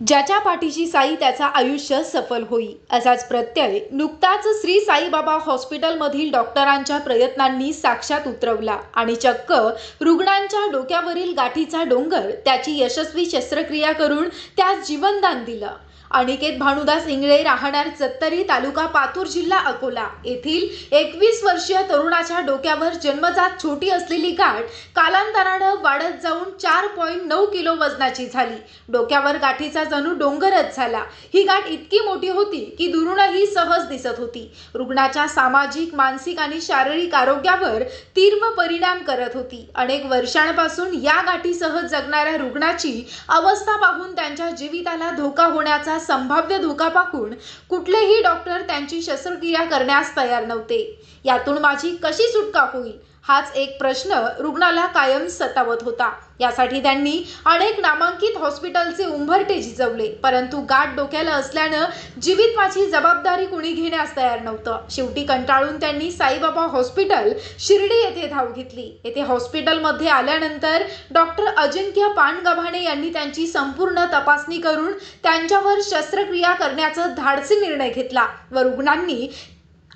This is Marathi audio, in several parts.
ज्याच्या पाठीशी साई त्याचा आयुष्य सफल होई. असाच प्रत्यय नुकताच श्री साईबाबा हॉस्पिटलमधील डॉक्टरांच्या प्रयत्नांनी साक्षात उतरवला आणि चक्क रुग्णांच्या डोक्यावरील गाठीचा डोंगर त्याची यशस्वी शस्त्रक्रिया करून त्यास जीवनदान दिलं. अनिकेत भानुदास इंगळे राहणार चत्तरी तालुका पातूर जिल्हा अकोला. येथील एकवीस वर्षीय तरुणाच्या डोक्यावर जन्मजात छोटी असलेली गाठ कालांतरानं वाढत जाऊन चार पॉईंट नऊ किलो वजनाची झाली. डोक्यावर गाठीचा जणू डोंगरच झाला. ही गाठ इतकी मोठी होती की दुरूनही सहज दिसत होती. रुग्णाच्या सामाजिक मानसिक आणि शारीरिक आरोग्यावर तीव्र परिणाम करत होती. अनेक वर्षांपासून या गाठीसह जगणाऱ्या रुग्णाची अवस्था पाहून त्यांच्या जीविताला धोका होण्याचा संभाव्य धोका पाहून कुठलेही डॉक्टर त्यांची शस्त्रक्रिया करण्यास तयार नव्हते. यातून माझी कशी सुटका होईल? हाच एक प्रश्न रुग्णाला कायम सतावत होता. यासाठी त्यांनी अनेक नामांकित हॉस्पिटलचे उंबरटे झिजवले. परंतु गाठ डोक्याला असल्यानं जीवितवाची जबाबदारी कुणी घेण्यास तयार नव्हतं. शेवटी कंटाळून त्यांनी साईबाबा हॉस्पिटल शिर्डी येथे धाव घेतली. येथे हॉस्पिटलमध्ये आल्यानंतर डॉक्टर अजिंक्य पानगव्हाणे यांनी त्यांची संपूर्ण तपासणी करून त्यांच्यावर शस्त्रक्रिया करण्याचा धाडसी निर्णय घेतला व रुग्णांनी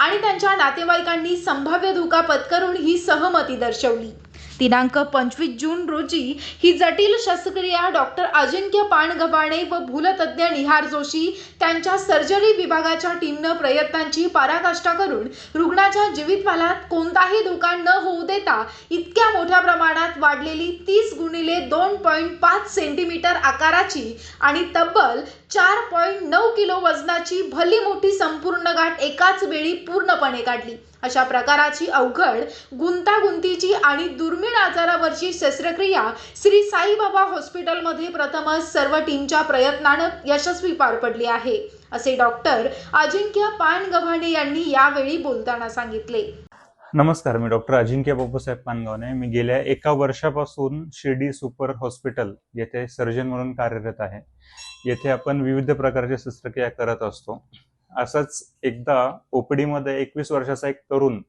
आणि त्यांच्या नातेवाईकांनी संभाव्य धोका पत्करून ही सहमती दर्शवली. दिनांक पंचवीस जून रोजी ही जटिल शस्त्रक्रिया डॉक्टर अजिंक्य पाणगव्हाणे व भूलतज्ञ निहार जोशी त्यांच्या सर्जरी विभागाच्या टीमनं प्रयत्नांची पराकाष्ठा करून रुग्णाच्या जीवितमालात कोणताही धोका न होऊ देता इतक्या मोठ्या प्रमाणात वाढलेली तीस गुणिले दोन पॉईंट पाच सेंटीमीटर आकाराची आणि तब्बल चार पॉईंट नऊ किलो वजनाची भली मोठी संपूर्ण गाठ एकाच वेळी पूर्णपणे काढली. अशा प्रकाराची अवघड गुंतागुंतीची आणि दुर्मिळ आजारावरची शस्त्रक्रिया श्री साईबाबा हॉस्पिटलमध्ये प्रथमच सर्व टीमच्या प्रयत्नानं यशस्वी पार पडली आहे असे डॉक्टर अजिंक्य पानगव्हाणे यांनी यावेळी बोलताना सांगितले. नमस्कार मी डॉक्टर अजिंक्य बाबासाहेब पानगावने मी गेल्या एका वर्षापासून शिर्डी सुपर हॉस्पिटल येथे सर्जन म्हणून कार्यरत आहे. येथे आपण विविध प्रकारच्या शस्त्रक्रिया करत असतो. असंच एकदा ओपडीमध्ये एकवीस वर्षाचा एक तरुण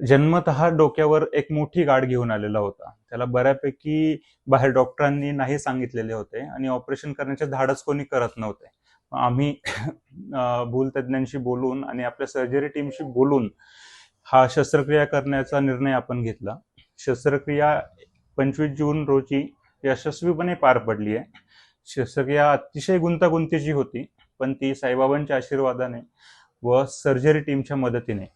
जन्मतः डोक्यावर एक मोठी गाठ घेऊन आलेला होता. त्याला बऱ्यापैकी बाहेर डॉक्टरांनी नाही सांगितलेले होते आणि ऑपरेशन करण्याचे धाडच कोणी करत नव्हते. आम्ही भूलतज्ञांशी बोलून आणि आपल्या सर्जरी टीमशी बोलून हा शस्त्रक्रिया करण्याचा निर्णय आपण घेतला. शस्त्रक्रिया पंचवीस जून रोजी यशस्वीपणे पार पडली आहे शस्त्रक्रिया अतिशय गुंतागुंतीची होती. पण ती साईबाबांच्या आशीर्वादाने व सर्जरी टीमच्या मदतीने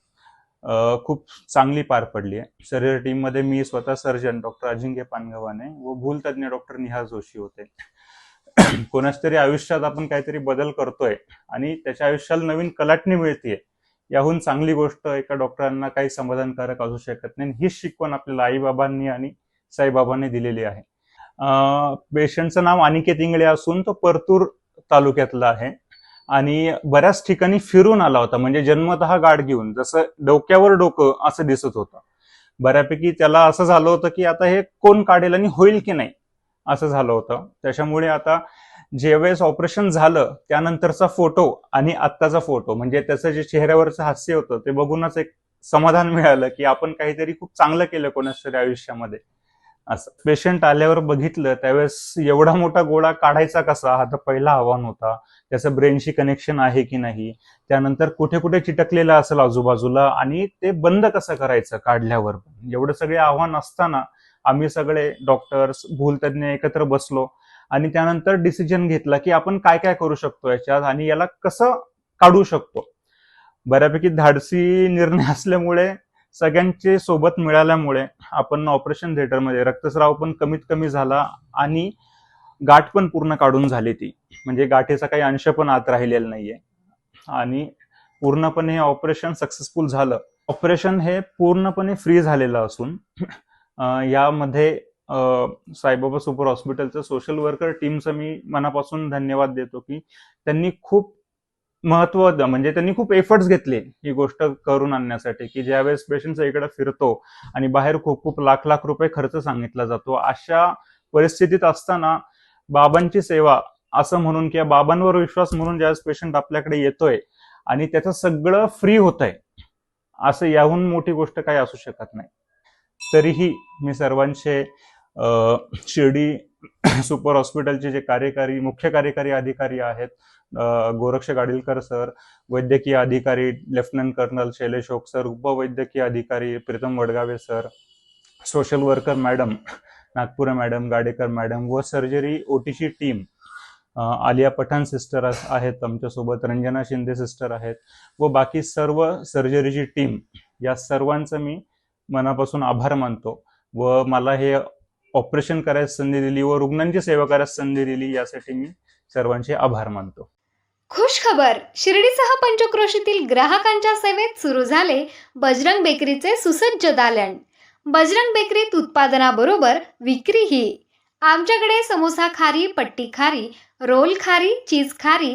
खूप चांगली पार पडली आहे. सर्जरी टीममध्ये मी स्वतः सर्जन डॉक्टर अजिंक्य पानगवाने व भूलतज्ञ डॉक्टर निहार जोशी होते. कोणाच तरी आयुष्यात आपण काहीतरी बदल करतोय आणि त्याच्या आयुष्याला नवीन कलाटणी मिळतीये याहून चांगली गोष्ट एका डॉक्टरांना काही समाधानकारक असू शकत नाही. हीच शिकवण आपल्याला आईबाबांनी आणि साईबाबांनी दिलेली आहे. पेशंटचं नाव अनिकेत इंगळे असून तो परतूर तालुक्यातला आहे. आणि बऱ्याच ठिकाणी फिरून आला होता. म्हणजे जन्मतः गाठ घेऊन जसं डोक्यावर डोकं असं दिसत होतं. बऱ्यापैकी त्याला असं झालं होतं की आता हे कोण काढेल आणि होईल की नाही असं झालं होतं. त्याच्यामुळे आता ज्यावेळेस ऑपरेशन झालं त्यानंतरचा फोटो आणि आत्ताचा फोटो म्हणजे त्याचं जे चेहऱ्यावरचं हास्य होतं ते बघूनच एक समाधान मिळालं की आपण काहीतरी खूप चांगलं केलं कोणाच्या तरी आयुष्यामध्ये. असं. पेशंट आल्यावर बघितलं त्यावेळेस एवढा मोठा गोळा काढायचा कसा? हा तर पहिला आव्हान होता. त्याचं ब्रेनशी कनेक्शन आहे की नाही? त्यानंतर कुठे कुठे चिटकलेलं असेल आजूबाजूला? आणि ते बंद कसं करायचं काढल्यावर? एवढं सगळे आव्हान असताना आम्ही सगळे डॉक्टर्स भूलतज्ञ एकत्र बसलो. आणि त्यानंतर डिसिजन घेतला की आपण काय काय करू शकतो याच्यात? आणि याला कसं काढू शकतो? बऱ्यापैकी धाडसी निर्णय असल्यामुळे सगळ्यांचे सोबत मिळाल्यामुळे आपण ऑपरेशन थिएटरमध्ये रक्तस्राव पण कमीत कमी झाला आणि गाठ पण पूर्ण काढून झाली ती. म्हणजे गाठीचा काही अंश पण आत राहिलेला नाहीये. आणि पूर्णपणे हे ऑपरेशन सक्सेसफुल झालं. ऑपरेशन हे पूर्णपणे फ्री झालेलं असून यामध्ये साईबाबा सुपर हॉस्पिटलचं सोशल वर्कर टीमचं मी मनापासून धन्यवाद देतो की त्यांनी खूप महत्त्व द- म्हणजे त्यांनी खूप एफर्ट्स घेतले ही गोष्ट करून आणण्यासाठी की ज्यावेळेस पेशंट इकडे फिरतो आणि बाहेर खूप खूप लाख लाख रुपये खर्च सांगितला जातो अशा परिस्थितीत असताना बाबांची सेवा असं म्हणून किंवा बाबांवर विश्वास म्हणून ज्यावेळेस पेशंट आपल्याकडे येतोय आणि त्याचं सगळं फ्री होत आहे असं याहून मोठी गोष्ट काही असू शकत नाही. तरीही मी सर्वांचे शिर्डी सुपर हॉस्पिटलचे जे कार्यकारी मुख्य कार्यकारी अधिकारी आहेत गोरक्ष गाडीलकर सर वैद्यकीय अधिकारी lieutenant colonel Shailesh Oak sir उपवैद्यकीय अधिकारी Pritam Wadgave sir social worker madam Nagpur madam Gadekar madam व सर्जरी ओटीची टीम आलिया पठाण सिस्टर आहेत आमच्यासोबत रंजना शिंदे सिस्टर आहेत व बाकी सर्व सर्जरीची टीम या सर्वांचं मी मनापासून आभार मानतो व मला हे ऑपरेशन करायची संधी दिली व रुग्णांची सेवा करायची संधी दिली यासाठी मी सर्वांचे आभार मानतो. खुश खबर शिर्डीसह पंचक्रोशीतील ग्राहकांच्या सेवेत सुरू झाले बजरंग बेकरीचे सुसज्ज दालन. बजरंग बेकरीत उत्पादनाबरोबर विक्रीही. आमच्याकडे समोसा खारी पट्टी खारी रोल खारी चीज खारी